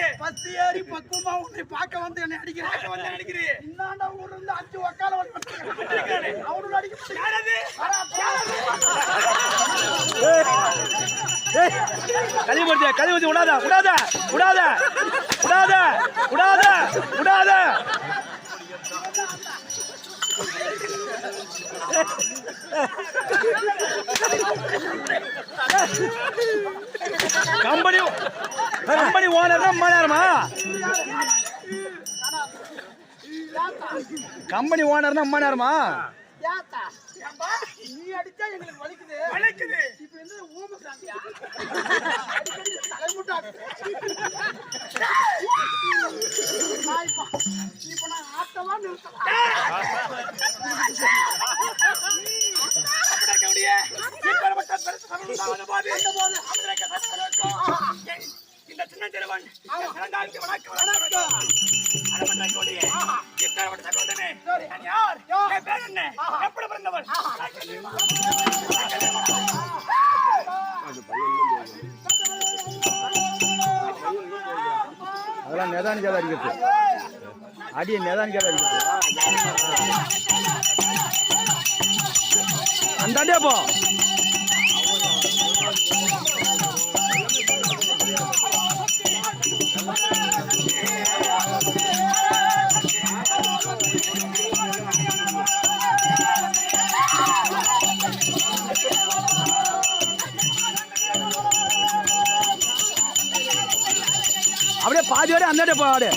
எதுக்கு பஸ் ஏறி பக்குவமா உன்னை பார்க்க வந்து என்னை அடிக்கிறேன் பார்க்க வந்து அடிக்கிறியே இன்னாண்ட ஊர்ல இருந்து அஞ்சு வழி இருக்கானே. அவனோட அடிக்க யாரது? கழுவி போடுது கழுவி ஊத்தி விடாத விடாத விடாத விடாத விடாத விடாத கம்பெனி கம்பெனி ஓனர் அம்மா நேரமா? கம்பெனி ஓனர் அம்மா நேரமா? ஏத்தா ஏம்பா நீ அடிச்சா எங்களுக்கு வலிக்குது. வளைக்குது இப்ப என்ன ஊம சாந்தியா நாய்ப்பா இப்ப நான் ஆட்டவா நிறுத்தலாம். இந்த சின்ன சிறுவன் இரண்டாயிரத்தி வணக்கம் வணக்கம் அரமண்டக்கூடிய இப்பேற்பட்ட சமூகத்தினே நான் யார்? என் பேர் என்ன? எப்படி பிறந்தவன் அதெல்லாம் நிதானிக்காத அடிக்கிறது. அடியை நிதானிக்காத அடிக்கிறது. அந்த அடியா போ. அப்படியே பாதி வரை அந்த பாடு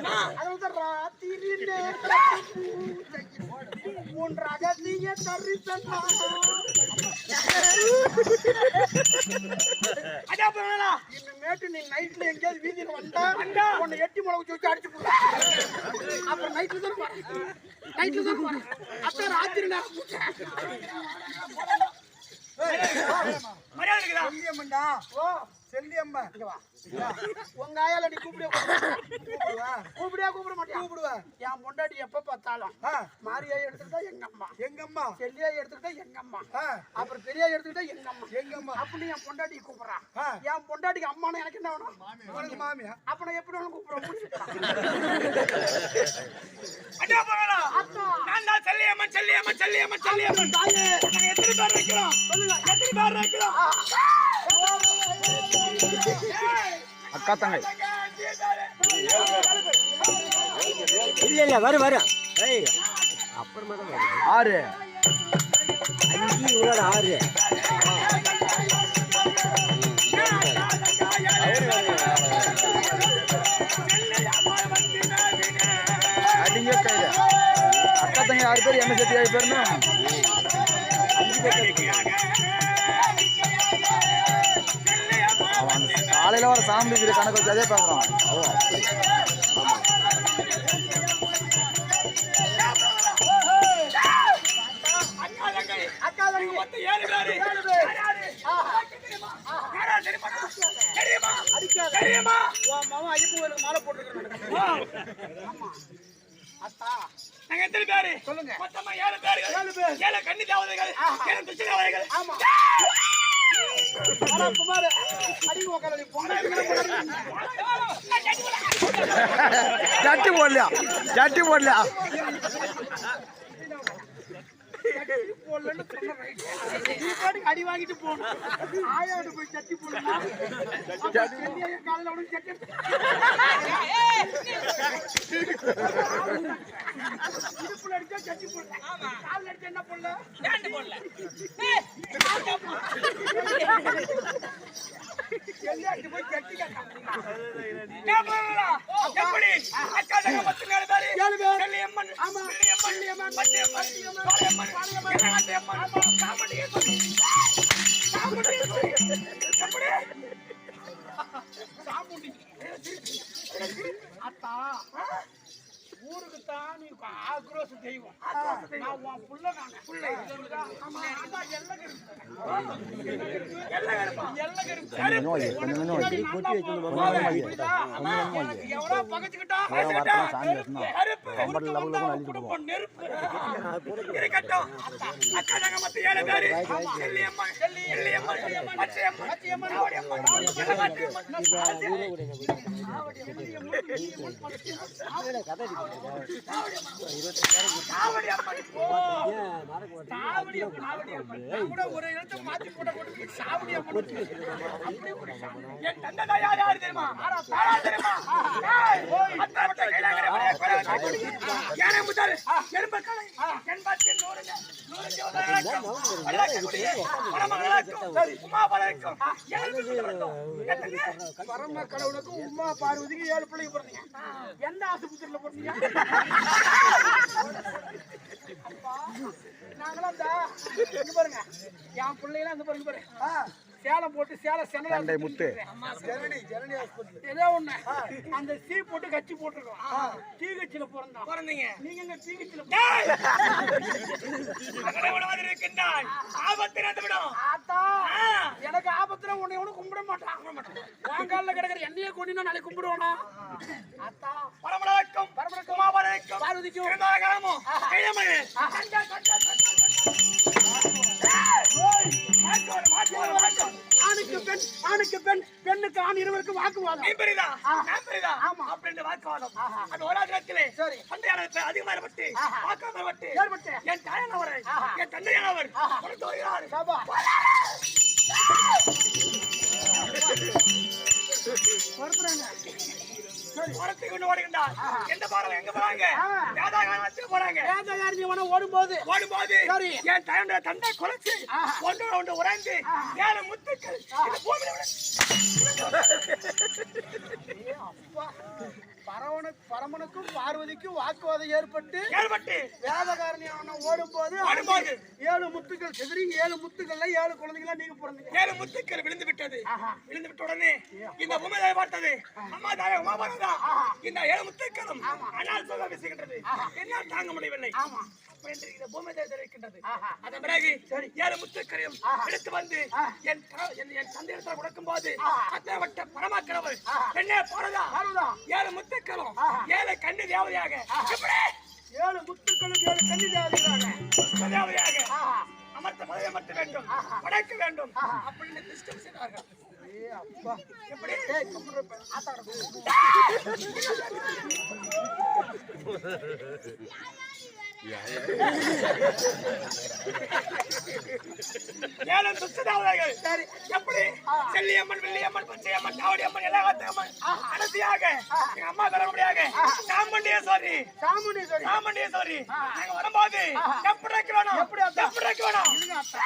ராத்திரி. உன் ரகசிய தரிசனம் அதான் போனா இனிமேட்டு நீ நைட்ல எங்கேயாவது வீதியில வந்தா உன்னை எட்டி முளை வச்சு வச்சு அடிச்சு போடுறேன் அப்புறம் நைட்ல தான் போறேன் நைட்ல தான் போறேன் அப்புறம் ராத்திரி நேரம் மரியாதை இருக்குதா? ஓ. செல்லியம்மா. உங்க ஆயால நீ கூப்பிடியா கூப்பிடுவா. கூப்பிடியா கூப்பிட மாட்டியா கூப்பிடுவா. என் பொண்டாட்டி எப்ப பார்த்தாலும் மாரியா எடுத்துக்கிட்டா எங்க அம்மா. எங்க அம்மா செல்லியா எடுத்துக்கிட்டா எங்க அம்மா. அப்புறம் பெரியா எடுத்துக்கிட்டா எங்க அம்மா. எங்க அம்மா அப்படி என் பொண்டாட்டி கூப்பிடுறா. என் பொண்டாட்டிக்கு அம்மான்னு எனக்கு என்ன வேணும்? உனக்கு மாமியா அப்ப நான் எப்படி நான் தான் செல்லியம்மன் செல்லியம்மன் செல்லியம்மன் செல்லியம்மன். எத்தனை பேர் இருக்கிறோம்? எத்தனை பேர் இருக்கிறோம்? அக்கா தங்கை. இல்ல இல்ல வரும் வரும் அப்புறமா தான் ஆறு. அஞ்சு இவ்வளோ ஆறு. அடிங்க கையில. அக்கா தங்கை ஆறு பேர் என்ன சேர்த்து ஏழு பேர்னா அவன் கடையில் வர சாமி தெரியுமா கணக்கு வச்சு அதே பார்க்குறோம் மாலை அத்தா நாங்க எத்தனை பேரு சொல்லுங்க. மொத்தமா ஏழு பேரு ஏழு பேர். ஏழு கண்ணி தேவதைகள் ஏழு துஷ்ட தேவதைகள் ஆமா சட்டி போடலையா? சட்டி போடலையா? போடலன்னு சொன்ன ரைட் நீ பாட்டுக்கு அடி வாங்கிட்டு போகணும் ஆயாடு போய் சட்டி போடலாம் காலையில் உடனே சட்டி. இடுப்புல அடிச்சா சட்டி போடலாம் காலில் அடிச்சா என்ன பண்ணலாம் ஏன்டி போடல எல்லாம் போய் சட்டி எப்படி அக்கா தங்க பத்து நாலு பேரு ஏழு பேர். செல்லியம்மன் ஆமா. செல்லியம்மன் பச்சையம்மன் பாளையம்மன் கனகாட்டியம்மன் காமட்டியம்மன் காமட்டியம்மன் எப்படி சாமுண்டி அத்தா நீ ஆக்ரோஷ தெய்வம். நான் உன் புள்ள நானே. புள்ளை. ஆமா அதான் பரம கடவுளுக்கும் உமா பார்வதிக்கு ஏழு பிள்ளைங்க பிறந்தீங்க. எந்த ஆஸ்பத்திரியில பிறந்தீங்க? அப்பா, நாங்களாம் இங்க பாருங்க. என் பிள்ளைங்களாம் இந்த பாருங்க பாரு சேலம் போட்டு சேலம் சென்னை முத்து. ஏதோ ஒண்ணு. அந்த சீ போட்டு கட்சி போட்டுருக்கோம். டீ கட்சியில பிறந்தோம். பிறந்தீங்க. நீங்க எங்க டீ கட்சியில இருக்கின்றாய் ஆபத்து நடந்துவிடும். எனக்கு ஆபத்துல உன்னை ஒண்ணு கும்பிட மாட்டான். வாங்கால கிடக்குற எண்ணெயை கொண்டு நாளைக்கு கும்பிடுவானா? ஆத்தா. பரமளவுக்கும் பரமளவுக்கும் உமாபலருக்கும் பார்வதிக்கும். ஆணுக்கு பெண் ஆணுக்கு பெண் பெண்ணுக்கு ஆண் இருவருக்கு வாக்குவாதம் நீ பெரிதா நான் பெரிதா ஆமா. அப்படின்ற வாக்குவாதம் அது ஓடாத நேரத்திலே சரி. சண்டையாளர் அதிகமாக ஏற்பட்டு வாக்காமல் ஏற்பட்டு. ஏற்பட்டு. என் தாயானவர் என் தந்தையானவர் கொடுத்து வருகிறார். சபா. மரத்தை கொண்டு ஓடுகின்றார் எந்த பாடம் எங்க போறாங்க? போறாங்க. ஓடும்போது ஓடும்போது. என் தாயோட தந்தை குறைச்சு ஒன்று ஒன்று உறைந்து ஏழு முத்துக்கள் பரமனுக்கும் பார்வதிக்கும் வாக்குவாதம் ஏற்பட்டு ஏற்பட்டு வேதகாரணி அவனை ஓடும்போது ஓடும்போது. ஏழு முத்துக்கள் சிதறி ஏழு முத்துக்கள்ல ஏழு குழந்தைங்களா நீங்க பிறந்தீங்க. ஏழு முத்துக்கள் விழுந்து விட்டது. விழுந்து விட்ட உடனே இந்த பூமியை பார்த்தது. அம்மா தாய உமாபாரதா இந்த ஏழு முத்துக்களும் அனால் சொல்ல வீசுகின்றது என்னால் தாங்க முடியவில்லை. முத்துக்களையும் எடுத்து வந்து என் என் தந்தையிடத்தில் கொடுக்கும் போது அத்தவட்ட பரமாக்கிறவர் பெண்ணே போறதா ஏழு முத்துக்களும் ஏழு கண்ணு தேவதையாக. ஏழு முத்துக்களும் ஏழு தேவதைகளாக. புஷ்ப தேவதையாக. அமர்த்த பதவி அமர்த்த வேண்டும். படைக்க வேண்டும். அப்படின்னு திஷ்டம் செய்தார்கள் எப்படி? ஏழு துஷ்டதாவதைகள் சரி. எப்படி? செல்லியம்மன் வெள்ளியம்மன் பச்சையம்மன் காவடியம்மன் எல்லாத்தம்மன் கடைசியாக எங்க அம்மா தரமுடியாக சாமுண்டீஸ்வரி. சாமுண்டீஸ்வரி. சாமுண்டீஸ்வரி. நாங்க வரும்போது எப்படி வைக்க வேணும். எப்படி அத்தா? எப்படி வைக்க வேணும். இருங்க அத்தா.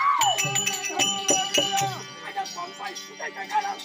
அட பம்பாய் சுதை கங்காளம்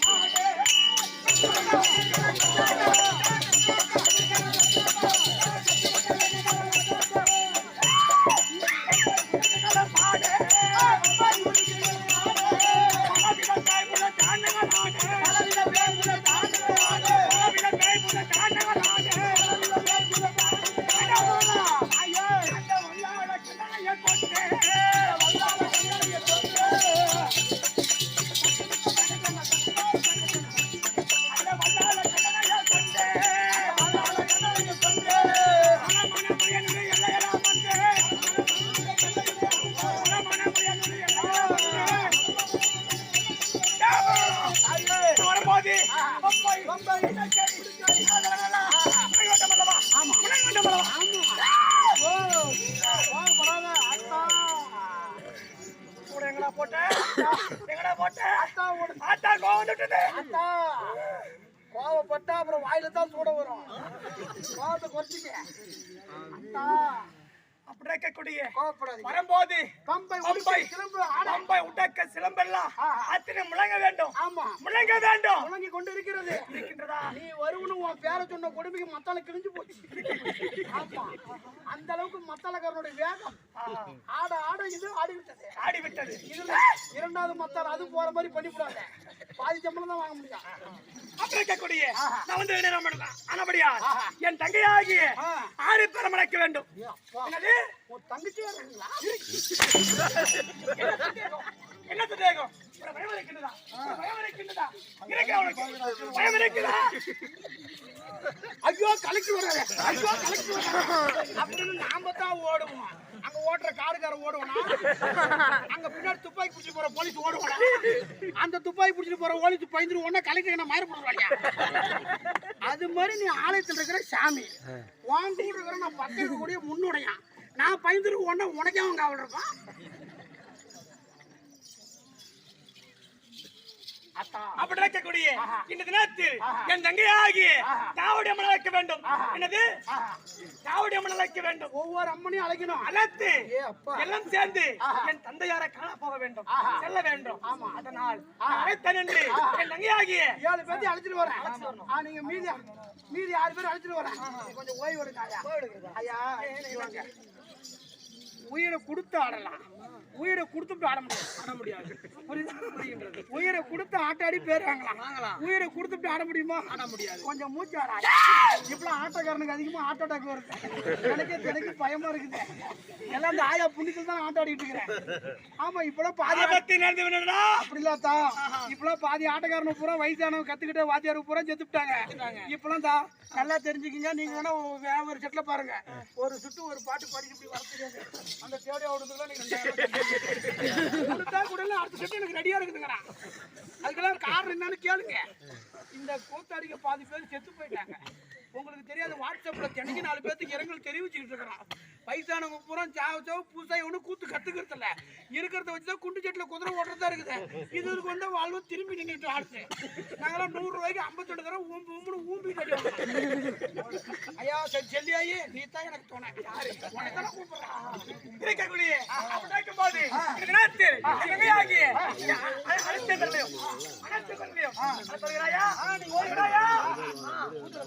கோவப்பட்டா அப்புறம் வாயில தான் சூட வரும். கோவத்தை குறைச்சிக்க. அத்தா. அப்படி இருக்கக்கூடிய வரும்போது பம்பை சிலம்பு பம்பை உடக்க சிலம்பெல்லாம். அத்தனை முழங்க வேண்டும். ஆமா. முழங்க வேண்டும். முழங்கி கொண்டு இருக்கிறது இருக்கின்றதா? நீ வருவனு உன் பேரை சொன்ன கொடுமைக்கு மத்தால கிழிஞ்சு போச்சு. ஆமா. அந்த அளவுக்கு மத்தாலக்காரனுடைய வேகம். ஆட ஆட இது ஆடிவிட்டது. ஆடி விட்டது இதுல இரண்டாவது மத்தால் அது போற மாதிரி பண்ணிவிடாத. பாதி சம்பளம் தான் வாங்க முடியும். அப்படி இருக்கக்கூடிய நான் வந்து என்ன பண்ணுவேன் ஆனபடியா என் தங்கையாகிய ஆ. ஆறு பேரை மணக்க வேண்டும். என்னது? உன் தங்கச்சி என்ன சந்தேகம்? ஒரு பயம் இருக்கின்றதா ஒரு பயம் இருக்கின்றதா பயம் இருக்குதா ஐயோ கலக்கி வர்றாரு ஐயோ கலக்கி வர்றாரு அப்படின்னு நாம தான் ஓடுவோம். ஓட்டுற காருக்கார ஓடுவானா? அங்க பின்னாடி துப்பாக்கி பிடிச்சிட்டு போற போலீஸ் ஓடுவானா? அந்த துப்பாக்கி பிடிச்சிட்டு போற போலீஸ் பயந்துரு ஒன்னா கலக்கி என்ன மயிர போடுவாங்க அது மாதிரி நீ ஆலயத்தில் இருக்கிற சாமி உன் இருக்கிற நான் பக்கம் இருக்கக்கூடிய முன்னுடையான். நான் பயந்துரு ஒன்னா உனக்கே அவங்க அவள் இருப்பான். அப்படி இருக்கக்கூடிய இந்த தினத்தில் என் தங்கையாகிய தாவுடைய மணல் வைக்க வேண்டும். என்னது? தாவுடைய மணல் வைக்க வேண்டும். ஒவ்வொரு அம்மனையும் அழைக்கணும். அப்பா. எல்லாம் சேர்ந்து என் தந்தையாரை காண போக வேண்டும். செல்ல வேண்டும். அதனால் அழைத்தன் என்று என் தங்கையாகிய ஏழு பேர்த்தையும் அழைச்சிட்டு வரேன். நீங்க மீதி மீதி ஆறு பேர் அழைச்சிட்டு வரேன். நீ கொஞ்சம் ஓய்வு எடுங்க ஐயா. உயிரை கொடுத்து ஆடலாம். உயிரை கொடுத்துட்டு ஆட முடியாது. ஆட முடியாது. புரியுதா? உயிரை கொடுத்து ஆட்டாடி பேர் வாங்கலாம் வாங்கலாம். உயிரை கொடுத்துட்டு ஆட முடியுமா? ஆட முடியாது. கொஞ்சம் மூச்சு ஆட இப்பெல்லாம் ஆட்டக்காரனுக்கு அதிகமா ஹார்ட் அட்டாக் வருது. எனக்கே எனக்கு பயமா இருக்குது. எல்லாம் இந்த ஆயா புண்ணியத்தில் தான் ஆட்டாடிட்டு இருக்கிறேன். ஆமா இப்பெல்லாம் பாதி அப்படி இல்லாதா இப்பெல்லாம் பாதி ஆட்டக்காரனை பூரா வயசானவங்க கத்துக்கிட்ட வாத்தியார் பூரா செத்துட்டாங்க. இப்பெல்லாம் தான் நல்லா தெரிஞ்சுக்கிங்க. நீங்க வேணா ஒரு செட்ல பாருங்க. ஒரு சுட்டு ஒரு பாட்டு பாடி இப்படி வர அந்த தேடி ஓடுறதுக்குலாம் நீங்க கூட இல்ல, அடுத்த செட்டு எனக்கு ரெடியா இருக்குதுங்கண்ணா அதுக்கெல்லாம் காரணம் என்னன்னு கேளுங்க. இந்த கூத்தாடிக்க பாதி பேர் செத்து போயிட்டாங்க. உங்களுக்கு தெரியாது வாட்ஸ்அப்ல தினைக்கு நாலு பேர்த்துக்கு இரங்கல் தெரிவிச்சுக்கிட்டு இருக்கிறான். வயசானவங்க பூரா சாவு சாவு புதுசாக ஒன்றும் கூத்து கற்றுக்கிறதில்ல இருக்கிறத வச்சு குண்டு செட்டில் குதிரை ஓட்டுறதா இருக்குது. இதுக்கு வந்து வாழ்வு திரும்பி நின்றுட்டு ஆடுச்சு நாங்களாம் நூறுரூவாய்க்கு ஐம்பத்தெட்டு தடவை ஊம்பு ஊம்புனு ஊம்பிட்டு ஐயா சரி ஜெல்லியாயி நீ தான் எனக்கு தோண. யாரு? உனக்கு தானே கூப்பிட்றா இருக்கக்கூடிய போது. ஆகி? நீ ஓடுகிறாயா கூத்துல